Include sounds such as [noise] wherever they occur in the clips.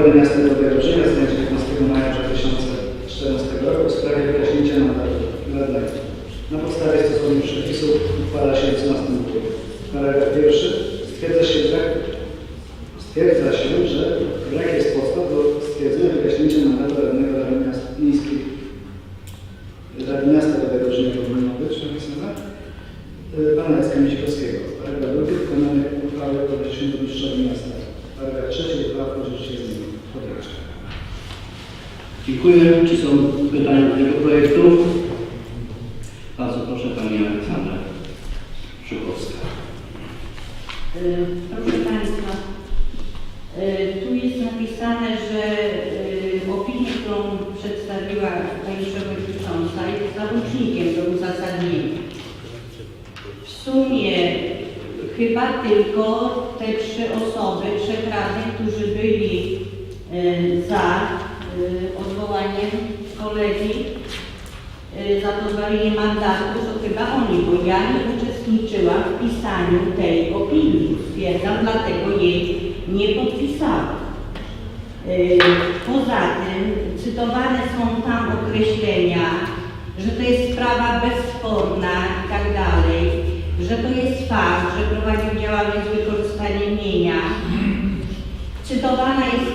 Rady Miasta Nowego Brzega z dnia 19 maja 2014 roku w sprawie wyjaśnięcia mandatu radnego. Na podstawie stosownych przepisów uchwala się co następuje. Paragraf pierwszy. Stwierdza się brak Stwierdza się, że brak jest podstaw do stwierdzenia wyjaśnięcia mandatu radnego Rady Miast Miejskich Rady Miasta Nowego Brzega powinno być napisane. Y, Pana Jacka Mieśkowskiego. Paragraf drugi. Wykonanie uchwały o wyjaśnieniu burmistrzowi miasta. Paragraf trzeci. Uchwała pożyczy się Dziękuję. Czy są pytania do tego projektu? Bardzo proszę Pani Aleksandra Szykowska. Y, Proszę Państwa, y, tu jest napisane, że y, opinię, którą przedstawiła Pani Przewodnicząca jest załącznikiem do uzasadnienia. W sumie chyba tylko te trzy osoby, trzech radnych, którzy byli za y, odwołaniem kolegi, y, za pozbawienie mandatu, to chyba oni, bo ja nie uczestniczyłam w pisaniu tej opinii. Stwierdzam, dlatego jej nie podpisałam. Poza tym cytowane są tam określenia, że to jest sprawa bezsporna i tak dalej, że to jest fakt, że prowadził działalność z wykorzystaniem mienia. Cytowana jest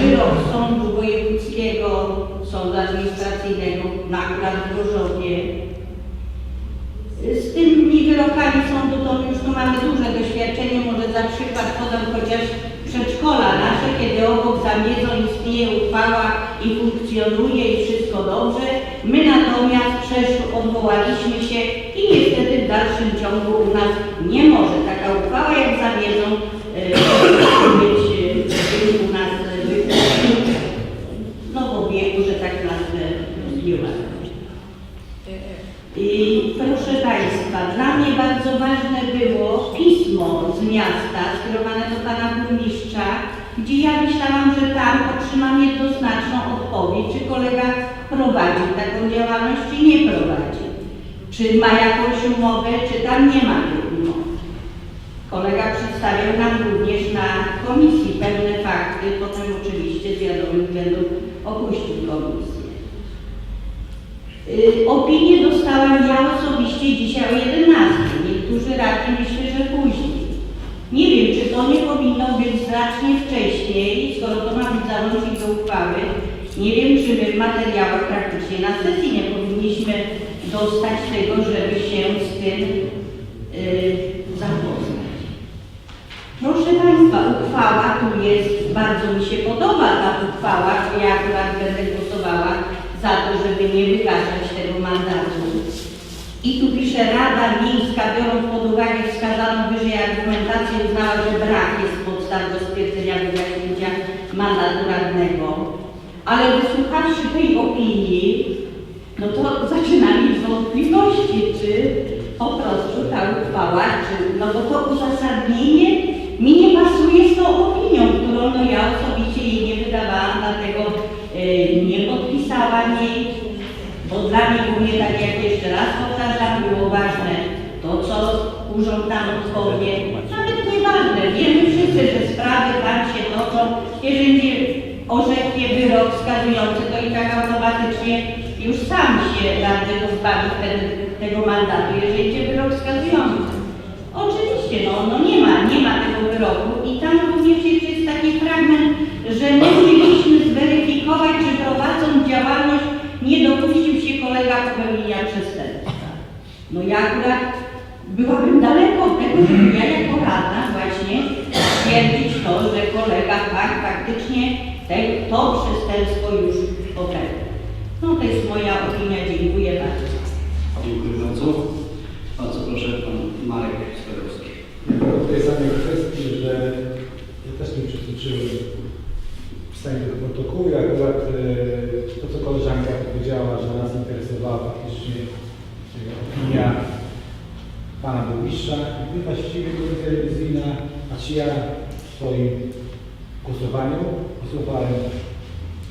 wyrok Sądu Wojewódzkiego, Sądu Administracyjnego na akurat w Gorzowie. Z tymi wyrokami sądu to już tu mamy duże doświadczenie, może za przykład podam chociaż przedszkola nasze, kiedy obok zamiedzą istnieje uchwała i funkcjonuje i wszystko dobrze. My natomiast przeszło, odwołaliśmy się i niestety w dalszym ciągu u nas nie może taka uchwała jak zamiedzą e, [coughs] być, e, być u nas e, być, no w obiegu, że tak nazwę biura. I proszę Państwa, dla mnie bardzo ważne było pismo z miasta skierowane do Pana Burmistrza, gdzie ja myślałam, że tam otrzymam jednoznaczną odpowiedź, czy kolega prowadził taką działalność, czy nie prowadził. Czy ma jakąś umowę, czy tam nie ma tej umowy. Kolega przedstawiał nam również na komisji pewne fakty, potem oczywiście z wiadomych względów opuścił komisję. Y, Opinię dostałam ja osobiście dzisiaj o 11. Niektórzy radni myślę, że później. Nie wiem, czy to nie powinno być znacznie wcześniej, skoro to ma być załącznik do uchwały. Nie wiem, czy my w materiałach praktycznie na sesji nie powinniśmy dostać tego, żeby się z tym y, zapoznać. Proszę Państwa, uchwała tu jest, bardzo mi się podoba ta uchwała, ja akurat będę głosowała za to, żeby nie wygaszać tego mandatu. I tu pisze Rada Miejska, biorąc pod uwagę wskazaną wyżej argumentację, uznała, że brak jest podstaw do stwierdzenia wygaśnięcia mandatu radnego. Ale wysłuchawszy tej opinii, no to zaczynam mieć wątpliwości, czy po prostu ta uchwała, czy, no bo to uzasadnienie mi nie pasuje z tą opinią, którą no ja osobiście jej nie wydawałam, dlatego y, nie podpisałam jej, bo dla mnie głównie, tak jak jeszcze raz powtarzam, było ważne to, co urząd tam odpowie, nawet nieważne, wiemy wszyscy, że sprawy tam się toczą, jeżeli orzeknie wyrok wskazujący, to i tak automatycznie już sam się radny pozbawi wtedy tego mandatu, jeżeli będzie wyrok wskazujący. Oczywiście, no, no nie ma, nie ma tego wyroku i tam również jest taki fragment, że my mieliśmy zweryfikować, czy prowadząc działalność nie dopuścił się kolega popełnienia przestępstwa. No ja akurat byłabym daleko od tego, żeby ja jako radna właśnie stwierdzić to, że kolega tak faktycznie te, to przestępstwo już popełnił. No to jest moja opinia, dziękuję bardzo. Dziękuję bardzo. Bardzo proszę Pan Marek Składowski. W tej samej kwestii, że ja też nie uczestniczyłem w pisaniu tego protokołu akurat e, to, co koleżanka powiedziała, że nas interesowała faktycznie e, opinia pana burmistrza i właściwie komisja rewizyjna, znaczy ja w swoim głosowaniu głosowałem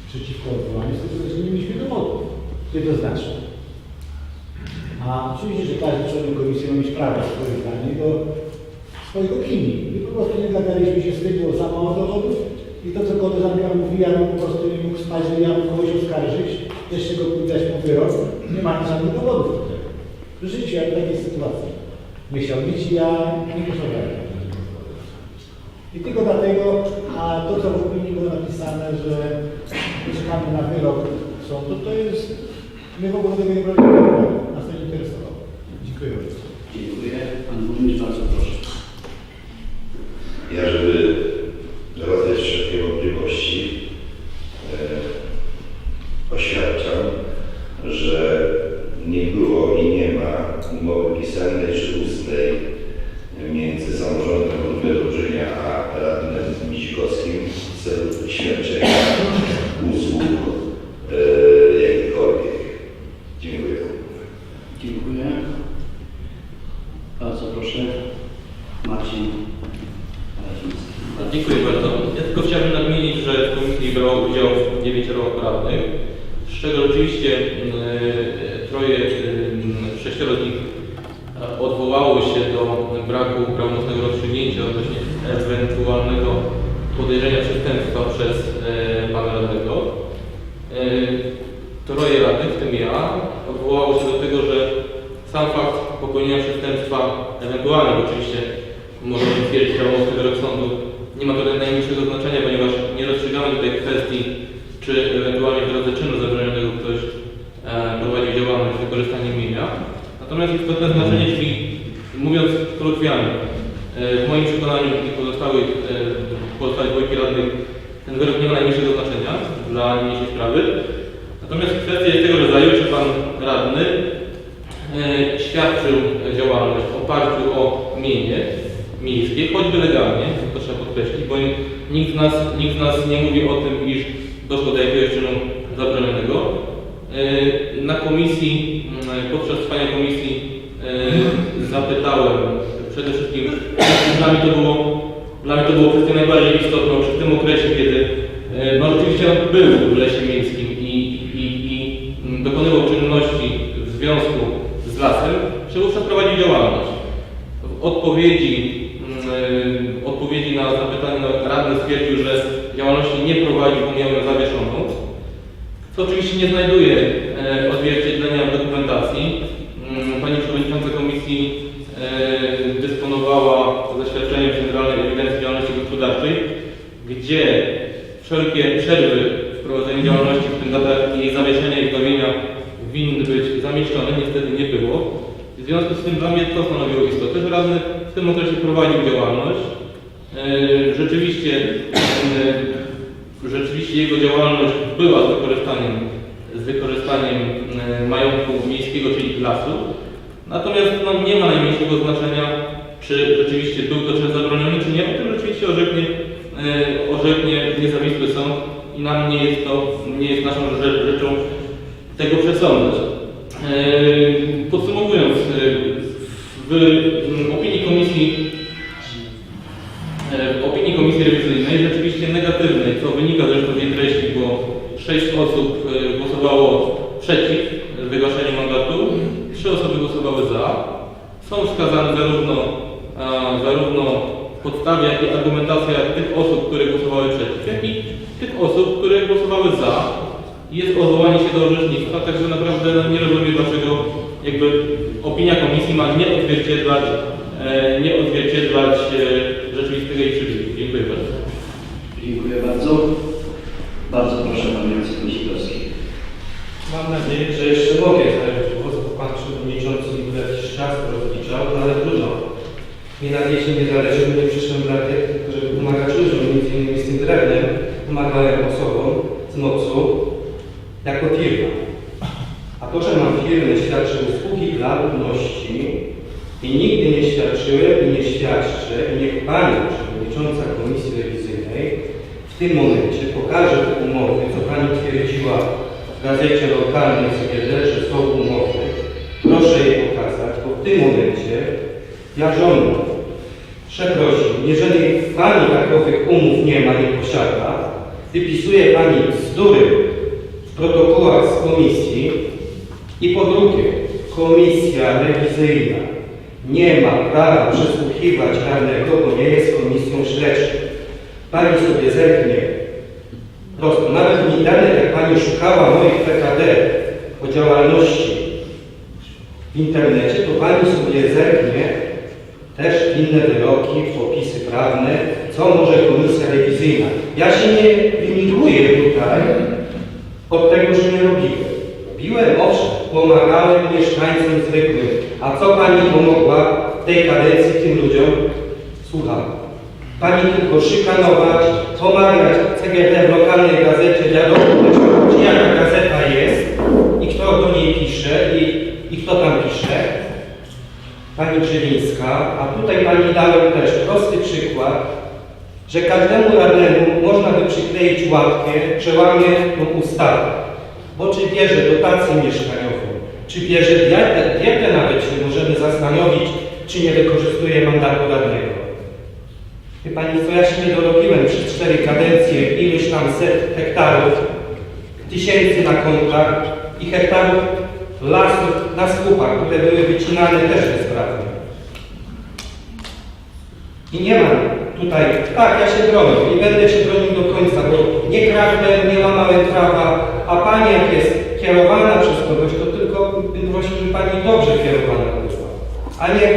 przeciwko odwołaniu, z tego że nie mieliśmy dowodów jednoznacznie. A oczywiście, że każdy członek komisji ma mieć prawo swoje zdanie do swoich opinii. I po prostu nie zgadzaliśmy się z tym, było za mało dowodów I to, co koleżanka mówi, ja bym po prostu nie mógł spać, że ja bym kogoś oskarżyć, jeszcze go pójść mu wyrok. Nie ma żadnych dowodów do tego. W życiu, jak w takiej sytuacji. Musiał być, ja nie poszedłem. I tylko dlatego, a to, co w opinii było napisane, że czekamy na wyrok sądu, to jest, my w ogóle tego nie robimy, nas to nie interesowało. Dziękuję bardzo. Dziękuję. Pan burmistrz, bardzo proszę. Ja, żeby rozwiać wszelkie wątpliwości, e, oświadczam, że nie było i nie ma umowy pisanej czy ustnej między samorządem Wydrożenia a radnym Miźgowskim w celu świadczenia usług e, jakichkolwiek. Dziękuję. Dziękuję. Bardzo proszę. Marcin Radziński. Dziękuję bardzo. Ja tylko chciałbym nadmienić, że w komisji brało udział dziewięcioro radnych, z czego oczywiście e, troje, e, sześcioro z nich e, odwołało się do braku prawomocnego rozstrzygnięcia odnośnie ewentualnego podejrzenia przestępstwa przez e, pana radnego. E, Troje radnych, w tym ja, odwołało się do tego, że sam fakt popełnienia przestępstwa, ewentualnie oczywiście możemy stwierdzić prawomocny wyrok sądu, nie ma tutaj najmniejszego znaczenia, ponieważ nie rozstrzygamy tutaj kwestii, czy ewentualnie w drodze czynu zabronionego ktoś e, prowadził działalność z wykorzystaniem mienia. Natomiast istotne znaczenie, czyli mówiąc kolokwialnie, e, w moim przekonaniu i pozostałych, e, pozostałych dwójki radnych ten wyrok nie ma najmniejszego znaczenia dla niniejszej sprawy. Natomiast kwestia jest tego rodzaju, czy pan radny e, świadczył działalność w oparciu o mienie miejskie, choćby legalnie, to trzeba podkreślić, bo nikt z nas, nikt z nas nie mówi o tym, iż doszło do jakiegoś czynu zabronionego. E, Na komisji, m, podczas trwania komisji e, zapytałem przede wszystkim, dla mnie to było, dla mnie to było kwestią najbardziej istotną, w tym okresie, kiedy e, no rzeczywiście on był w lesie miejskim i, i, i dokonywał czynności w związku z lasem, wówczas prowadził działalność. W odpowiedzi, mm, odpowiedzi na zapytanie no, radny stwierdził, że działalności nie prowadził, bo miał ją zawieszoną, co oczywiście nie znajduje e, odzwierciedlenia w dokumentacji. Mm, Pani Przewodnicząca Komisji e, dysponowała zaświadczeniem Centralnej Ewidencji Działalności Gospodarczej, gdzie wszelkie przerwy w prowadzeniu działalności, w tym jej zawieszenia i wznowienia winny być zamieszczone, niestety nie było. W związku z tym dla mnie to stanowiło istotę, że radny w tym okresie prowadził działalność. E, Rzeczywiście, e, rzeczywiście jego działalność była z wykorzystaniem, z wykorzystaniem e, majątku miejskiego, czyli lasu. Natomiast no, nie ma najmniejszego znaczenia, czy rzeczywiście był to czyn zabroniony, czy nie. O tym rzeczywiście orzeknie, e, orzeknie niezawisły sąd i nam nie jest to, nie jest naszą rze- rzeczą tego przesądzać. E, Podsumowując, e, w opinii komisji W opinii Komisji Rewizyjnej rzeczywiście negatywnej, co wynika zresztą z jej treści, bo sześć osób e, głosowało przeciw wygaszeniu mandatu, trzy osoby głosowały za. Są wskazane zarówno, e, zarówno podstawie, jak i argumentacja tych osób, które głosowały przeciw, jak i tych osób, które głosowały za. Jest odwołanie się do orzecznictwa, także naprawdę no, nie rozumiem, dlaczego jakby opinia komisji ma nie odzwierciedlać, e, nie odzwierciedlać e, rzeczywistego jej przebiegu. Dziękuję bardzo. Dziękuję bardzo. Bardzo proszę Pan Jacek Misikowski. Mam nadzieję, że jeszcze mogę zabrać głos, bo Pan Przewodniczący mi jakiś czas to rozliczał, no ale trudno. Nie na nie zależy, bo nie przyszłem dla tych, żeby pomagać ludziom, między innymi z tym drewnem. Pomagałem osobom z mocu jako firma. A to, że mam firmę, świadczę usługi dla ludności i nigdy nie świadczyłem i nie świadczę i niech Pani Przewodnicząca Komisji Rewizyjnej w tym momencie pokaże te umowy, co Pani twierdziła w gazecie lokalnej CGD, że są umowy. Proszę je pokazać, bo w tym momencie ja żądam, przeprosin, jeżeli Pani takowych umów nie ma, nie posiada, wypisuje Pani bzdury w protokołach z komisji i po drugie, komisja rewizyjna nie ma prawa przesłuchiwać karnego, bo nie jest komisją śledczą. Pani sobie zerknie internet, jak pani szukała moich PKD o działalności w internecie, to pani sobie zerknie też inne wyroki, opisy prawne, co może komisja rewizyjna. Ja się nie wymiguję tutaj od tego, że nie robiłem. Robiłem, owszem, pomagałem mieszkańcom zwykłym. A co pani pomogła w tej kadencji tym ludziom? Słucham. Pani tylko szykanować, pomagać CGD w lokalnej gazecie, wiadomo, czy jaka gazeta jest i kto do niej pisze i, i kto tam pisze. Pani Grzywińska, a tutaj Pani dałem też prosty przykład, że każdemu radnemu można by przykleić łapkę, że łamie tą ustawę. Bo czy bierze dotację mieszkaniową, czy bierze dietę, dietę nawet się możemy zastanowić, czy nie wykorzystuje mandatu radnego. Wie Pani co, ja się nie dorobiłem przez cztery kadencje iluś tam set hektarów, tysięcy na kontach i hektarów lasów na skupach, które były wycinane też bezprawnie. I nie mam tutaj, tak, ja się bronię. I będę się bronił do końca, bo nie kradłem, nie łamałem prawa, a Pani jak jest kierowana przez kogoś, to tylko bym prosił, żeby Pani dobrze kierowana była, a nie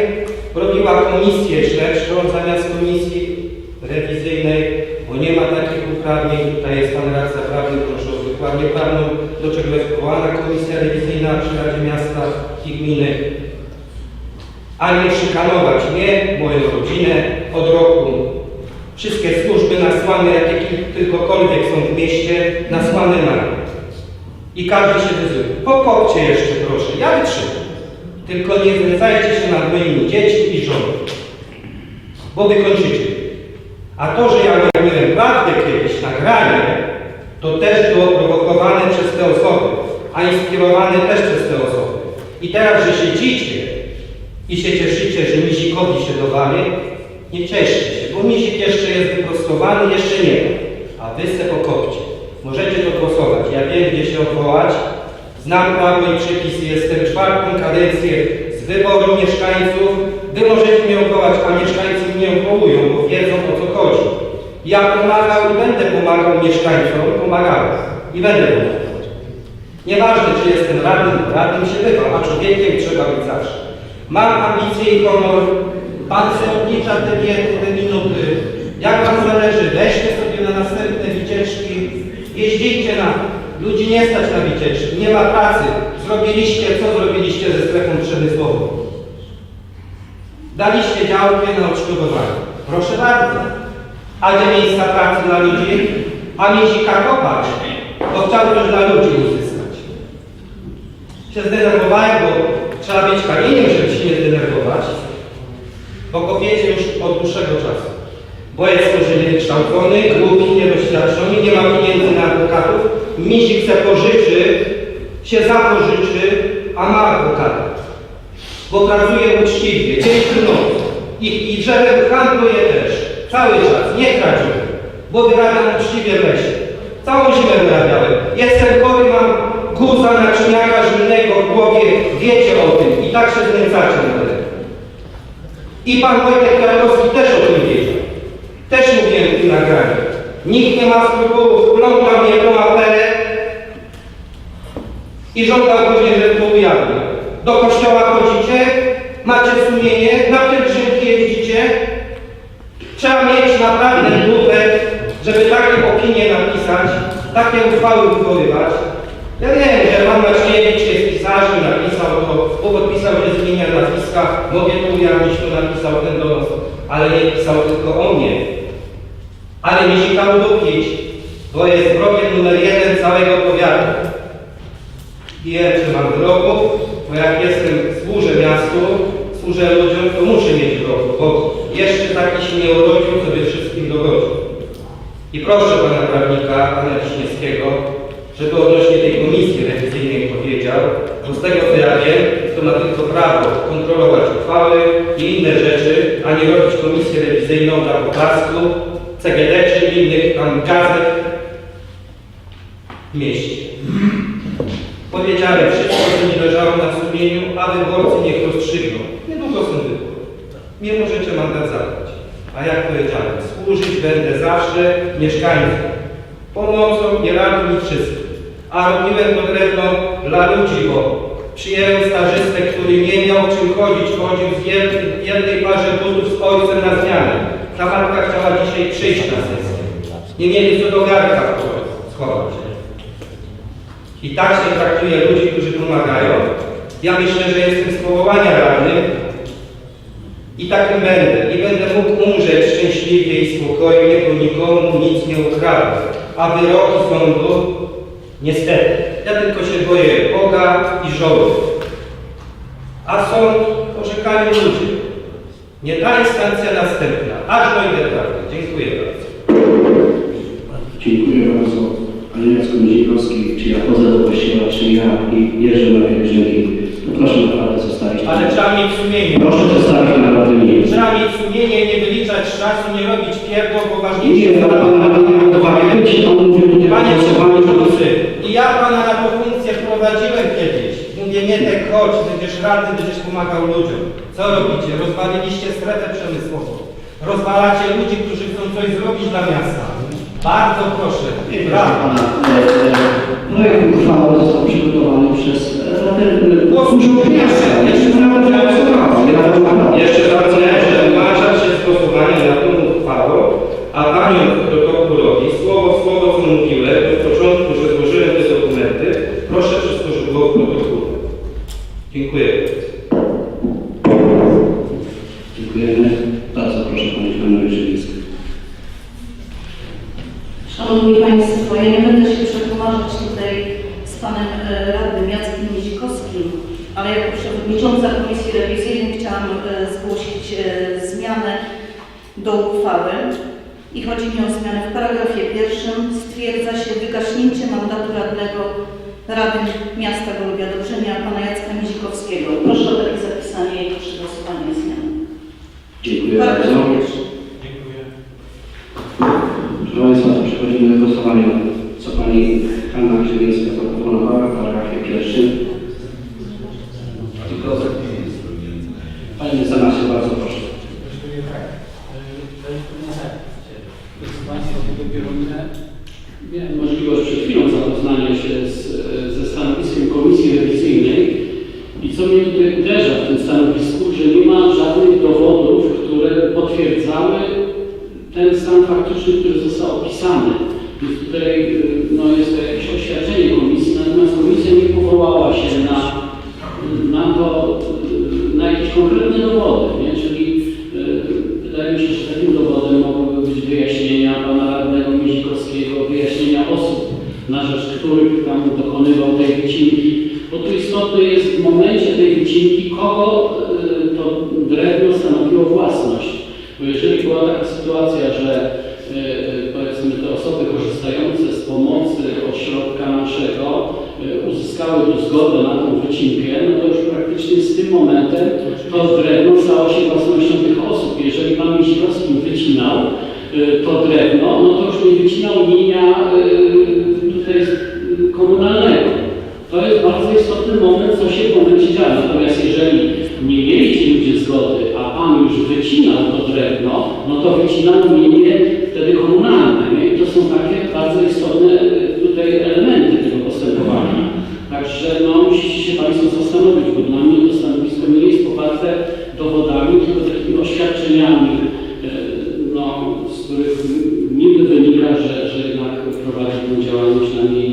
robiła komisję śledczą zamiast komisji rewizyjnej, bo nie ma takich uprawnień, tutaj jest Pan radca prawny, proszę o wykładnię prawną, do czego jest powołana komisja rewizyjna przy Radzie Miasta i Gminy a nie szykanować mnie, moją rodzinę od roku. Wszystkie służby nasłane, jakie ki- tylkokolwiek są w mieście, nasłane na mnie. I każdy się wyzywa. Pokopcie jeszcze proszę, ja wytrzymam. Tylko nie znęcajcie się nad moimi dziećmi i żoną, bo wykończycie. A to, że ja ujawniłem prawdę kiedyś, nagranie, to też było prowokowane przez te osoby, a inspirowane też przez te osoby. I teraz, że siedzicie i się cieszycie, że Mizikowi się dowali, nie cieszcie się, bo Mizik jeszcze jest wyprostowany, jeszcze nie ma. A wy se pokopcie. Możecie to głosować. Ja wiem, gdzie się odwołać. Znam prawo i przepisy. Jestem czwartą kadencję z wyboru mieszkańców. Wy możecie mnie odwołać, a mieszkańcy mnie odwołują, bo wiedzą o co chodzi. Ja pomagał i będę pomagał mieszkańcom, pomagałem i będę pomagał. Nieważne, czy jestem radnym, radnym się bywa, a człowiekiem trzeba być zawsze. Mam ambicje i honor, Pan sobie odlicza te, te minuty. Jak Wam zależy, weźcie sobie na następne wycieczki, jeździcie na... Ludzi nie stać na wycieczki, nie ma pracy. Zrobiliście, co zrobiliście ze strefą przemysłową? Daliście działkę na odszkodowanie. Proszę bardzo. A gdzie miejsca pracy dla ludzi? A Mizika kopać, bo chciał też dla ludzi uzyskać. Się zdenerwowałem, bo trzeba być kamieniem, żeby się nie zdenerwować, bo kopiecie już od dłuższego czasu. Bo jest może niewykształcony, głupi, niedoświadczony, nie ma pieniędzy na adwokatów, Mizik se pożyczy, się zapożyczy, a ma adwokata. Bo pracuje uczciwie, dzień czy noc. I, I drzewem handluje też, cały czas, nie kradzie, bo wyrabiam uczciwie w. Całą zimę wyrabiałem. Jestem chory, mam guza naczyniaka żylnego w głowie, wiecie o tym i tak się znęcacie na mnie. I pan Wojtek Kwiatkowski też o tym wiedział. Też mówiłem w tym nagraniu. Nikt nie ma skrupułów, pląta mnie tą aferę i żądał później, że to ujawnię. Do kościoła chodzicie, macie sumienie, na pielgrzymki jeździcie. Trzeba mieć naprawdę dupę, żeby takie opinie napisać, takie uchwały wychowywać. Ja wiem, że pan Maciejewicz jest pisarzem, napisał to, bo podpisał, że zmienia nazwiska, mogę tu ujawnić, to napisał ten donos, ale nie pisał tylko o mnie. Ale się tam dupić, bo jest wrogiem numer jeden całego powiatu. Wiem, że mam wrogów, bo jak jestem, służę miastu, służę ludziom, to muszę mieć wrogów, bo jeszcze taki się nie urodził, sobie wszystkim dogodził. I proszę pana prawnika, pana Wiśniewskiego, żeby odnośnie tej komisji rewizyjnej powiedział, bo z tego co ja wiem, to ma tylko prawo kontrolować uchwały i inne rzeczy, a nie robić komisję rewizyjną dla poklasku, CGD czy innych tam gazet w mieście. Powiedziałem wszystko, co mi leżało na a wyborcy niech rozstrzygną. Niedługo są wybory. Nie możecie mandat zabrać. A jak powiedziałem, służyć będę zawsze mieszkańcom. pomocą i radą i wszystkim. A robiłem to drewno dla ludzi, bo przyjąłem stażystę, który nie miał czym chodzić, chodził z jed- w jednej parze butów z ojcem na zmianę. Ta matka chciała dzisiaj przyjść na sesję. Nie mieli co do garka schować. I tak się traktuje ludzi, którzy pomagają. Ja myślę, że jestem z powołania radny i takim będę. I będę mógł umrzeć szczęśliwie i spokojnie, bo nikomu nic nie ukradłem. A wyroki sądu, niestety, ja tylko się boję Boga i żoły. A sąd orzekali ludzie. Nie ta instancja następna, aż dojdę prawdy. Dziękuję bardzo. Dziękuję bardzo. Panie Jacku Mizikowski, czy ja chodzę do kościoła, czy ja i jeżdżę na pielgrzymki, to proszę naprawdę zostawić. Ale trzeba mieć sumienie. Proszę zostawić naprawdę mnie. Trzeba mieć sumienie, nie wyliczać czasu, nie robić pierdol, bo Nie, ważniejsze nie, ale pan nawet nie miał uwagi. Być, on mówił nie Panie Przewodniczący, i ja Pana na tą funkcję wprowadziłem kiedyś. Mówię, nie tak chodź, będziesz radny, będziesz pomagał ludziom. Co robicie? Rozwaliliście strefę przemysłową. Rozwalacie ludzi, którzy chcą coś zrobić dla miasta. Bardzo proszę. Brawo. pana, e, e, projekt uchwały został przygotowany przez e, Urząd Miasta. Jeszcze nawet nie głosowałem. Jeszcze zapomniałem, że włączam się z głosowania na tą uchwałą, a pamięć protokółowi, słowo w słowo co mówiłem od początku, że złożyłem te dokumenty, proszę wszystko, żeby było w protokole. Dziękuję. Dziękujemy. Bardzo proszę Pani Hanna Żywińska. Szanowni Państwo, ja nie będę się przetłumaczyć tutaj z Panem e, Radnym Jackiem Niezikowskim, ale jako Przewodnicząca Komisji Rewizyjnej chciałam e, zgłosić e, zmianę do uchwały i chodzi mi o zmianę w paragrafie pierwszym. Stwierdza się wygaśnięcie mandatu radnego Rady Miasta Golubia Dobrzenia Pana Jacka Niezikowskiego. Proszę o takie zapisanie i proszę głosowanie zmian. Dziękuję bardzo. pierwszy. Proszę Państwa, to przechodzimy do głosowania. Co Pani Hanna Grzywińska zaproponowała w paragrafie pierwszym. Panie mecenasie, bardzo proszę. Miałem możliwość przed chwilą zapoznania się z, ze stanowiskiem Komisji Rewizyjnej i co mnie tutaj uderza w tym stanowisku, że nie ma żadnych dowodów, które potwierdzały ten stan faktyczny, który został opisany. Więc tutaj y, no, jest to jakieś oświadczenie komisji, natomiast komisja nie powołała się na, na to, y, na jakieś konkretne dowody, nie? czyli y, wydaje mi się, że takim dowodem mogłyby być wyjaśnienia pana radnego Mizikowskiego, wyjaśnienia osób, na rzecz których tam dokonywał tej wycinki, bo tu istotne jest w momencie tej wycinki, kogo y, to drewno stanowiło własność. Bo jeżeli była taka sytuacja, że Misikowski wycinał y, to drewno, no to już nie wycinał mienia y, tutaj y, komunalnego. To jest bardzo istotny moment, co się w momencie dzieje. Natomiast jeżeli nie mieli ci ludzie zgody, a pan już wycinał to drewno, no to wycinał mienie wtedy komunalne. Nie? I to są takie bardzo istotne tutaj elementy tego postępowania. Także no, musicie się Państwo zastanowić, bo dla mnie to stanowisko nie jest poparte dowodami, tylko takimi oświadczeniami, no, z których niby wynika, że, że jednak prowadzi tę działalność na mieniu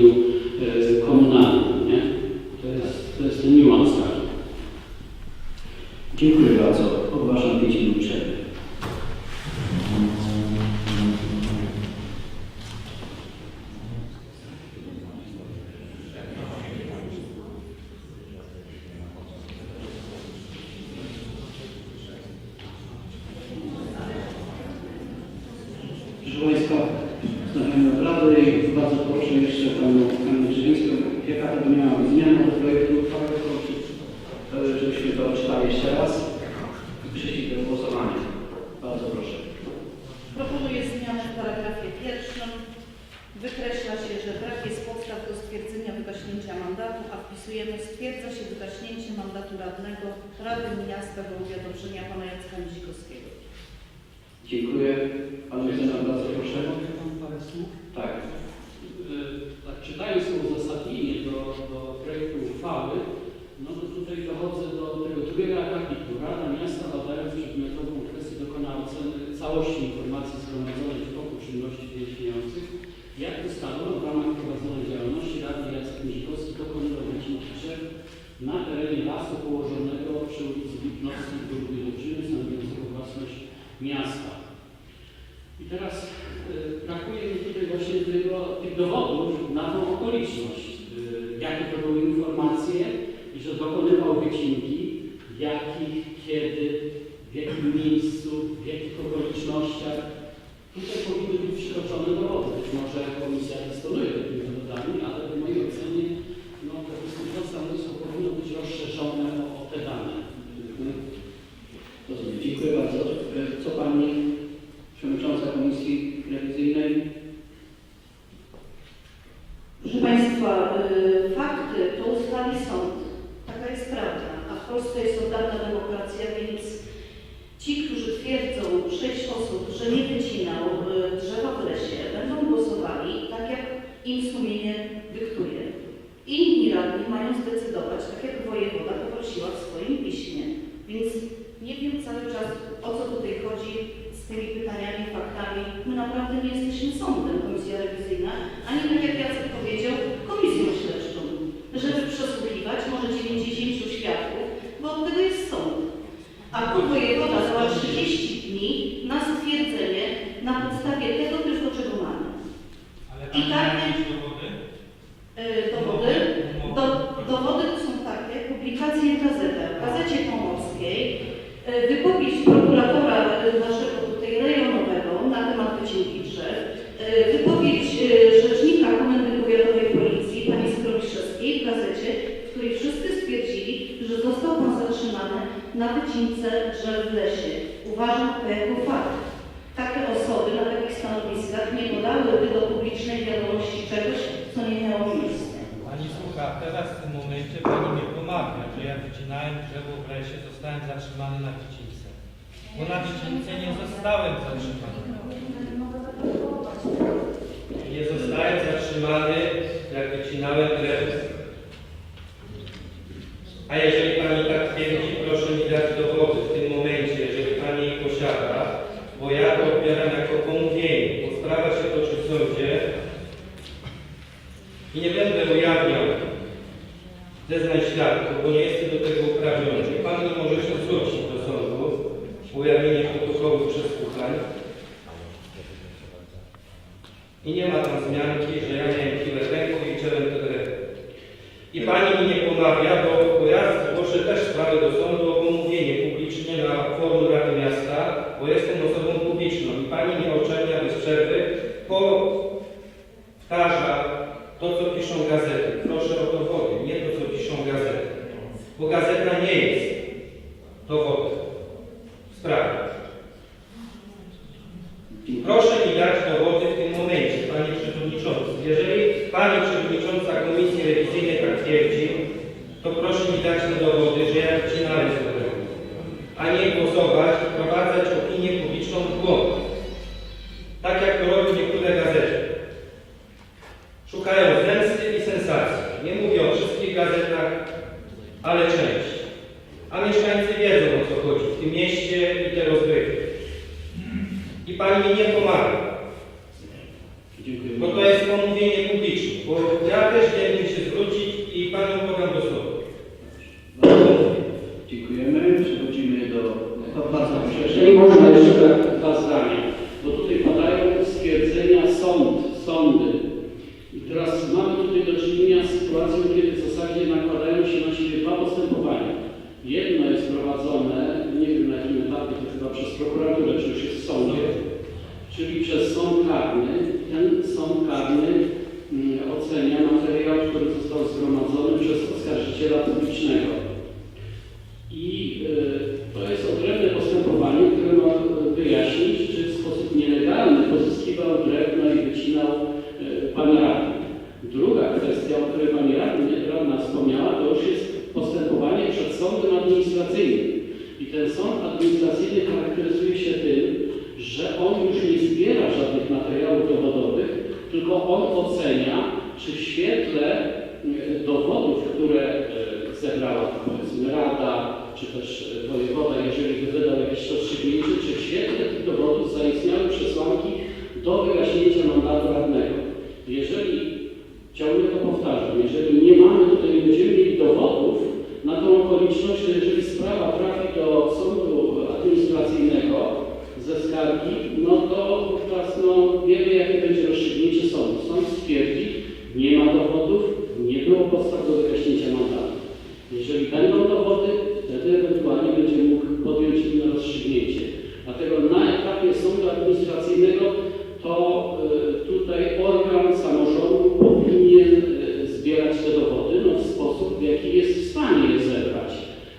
zaproszenia pana Jacka Mizikowskiego. Dziękuję panu za bardzo proszę. Tak. Y, tak. Czytając to uzasadnienie do, do projektu uchwały, no to tutaj dochodzę do tego drugiego akapitu. Rada Miasta badając przedmiotową kwestię dokonała oceny całości informacji zgromadzonych brakuje mi tutaj właśnie tego, tych dowodów na tą okoliczność, y, jakie to były informacje i że dokonywał wycinki, jakich, kiedy, w jakim miejscu, w jakich okolicznościach. Tutaj powinny być przyroczone dowody. Być może komisja dysponuje takimi dowodami, ale w mojej ocenie no, te dyskusje stanowisko powinno być rozszerzone Więc nie wiem cały czas, o co tutaj chodzi z tymi pytaniami, faktami. My naprawdę nie jesteśmy sądem, komisja rewizyjna, ani tak jak Jacek powiedział, komisją śledczą. Żeby przesłuchiwać może 90 świadków, bo od tego jest sąd. A tu wojewoda zła 30 święty Pani mnie pomawia, że ja wycinałem drzewo w lesie, zostałem zatrzymany na wycince. Bo na wycince nie zostałem zatrzymany. Nie zostałem zatrzymany, jak wycinałem drzewo. A jeśli platformy powinny się zwrócić i Panu podam do słowa. Dziękujemy. Przechodzimy do... To bardzo proszę. Można jeszcze... ocenia, czy w świetle e, dowodów, które e, zebrała powiedzmy Rada, czy też e, wojewoda, jeżeli wydał jakieś rozstrzygnięcie, czy w świetle tych dowodów zaistniały przesłanki do wygaśnięcia mandatu radnego. Jeżeli, ciągle to powtarzam, jeżeli nie mamy tutaj, nie będziemy mieli dowodów na tą okoliczność, jeżeli sprawa trafi do sądu administracyjnego, ze skargi, no to wówczas no, wiemy, jakie będzie rozstrzygnięcie sądu. Sąd stwierdzi, nie ma dowodów, nie było podstaw do wygaśnięcia mandatu. Jeżeli będą dowody, wtedy ewentualnie będzie mógł podjąć inne rozstrzygnięcie. Dlatego na etapie sądu administracyjnego to y, tutaj organ samorządu powinien y, zbierać te dowody no, w sposób, w jaki jest w stanie je zebrać.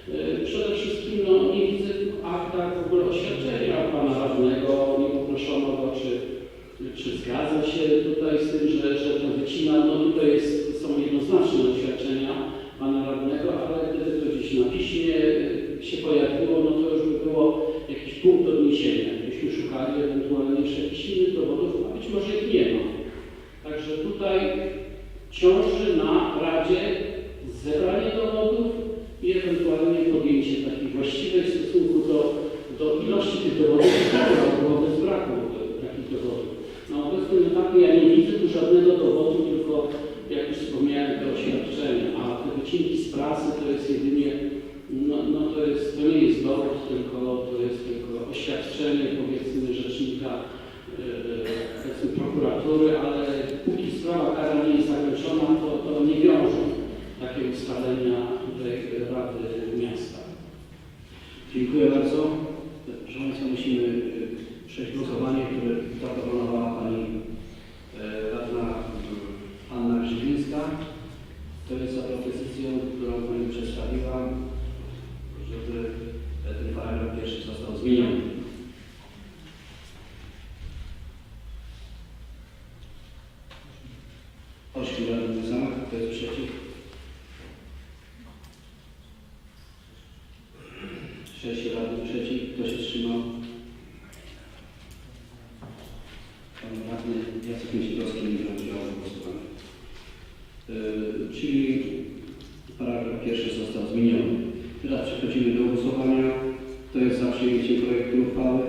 Y, Przede wszystkim no, nie widzę w aktach w ogóle oświadczenia pana radnego, nie poproszono go, czy, czy zgadza się tutaj z tym, że, że to wycina. No tutaj jest, są jednoznaczne oświadczenia pana radnego, ale gdyby to gdzieś na piśmie y, się pojawiło, no to już by było jakiś punkt odniesienia. Byśmy szukali ewentualnie jeszcze jakichś innych dowodów, a być może ich nie ma. Także tutaj ciąży na Radzie zebranie dowodów i ewentualnie podjęcie takiej właściwej w stosunku do, do ilości tych dowodów, która wobec braku e, takich dowodów. Na obecnym etapie ja nie widzę tu żadnego dowodu, tylko jak już wspomniałem, te oświadczenia, a te wycinki z prasy to jest jedynie, no, no to, jest, to nie jest dowód, tylko to jest tylko oświadczenie powiedzmy rzecznika, yy, powiedzmy prokuratury, ale póki sprawa kara nie jest zakończona, to, to nie wiążą takie ustalenia Rady Miasta. Dziękuję bardzo. Proszę Państwa, musimy y, przejść głosowanie, które zaproponowała Pani e, Radna y, Anna Grzybińska. To jest za propozycją, którą Pani przedstawiła, żeby e, ten paragraf pierwszy został zmieniony. Ośmiu radnych za, kto jest przeciw? Sześć radnych przeciw, kto się wstrzymał? Pan radny Jacek Mięsikowski nie wziął udziału w głosowaniu. Yy, czyli paragraf pierwszy został zmieniony. Teraz przechodzimy do głosowania. Kto jest za przyjęciem projektu uchwały?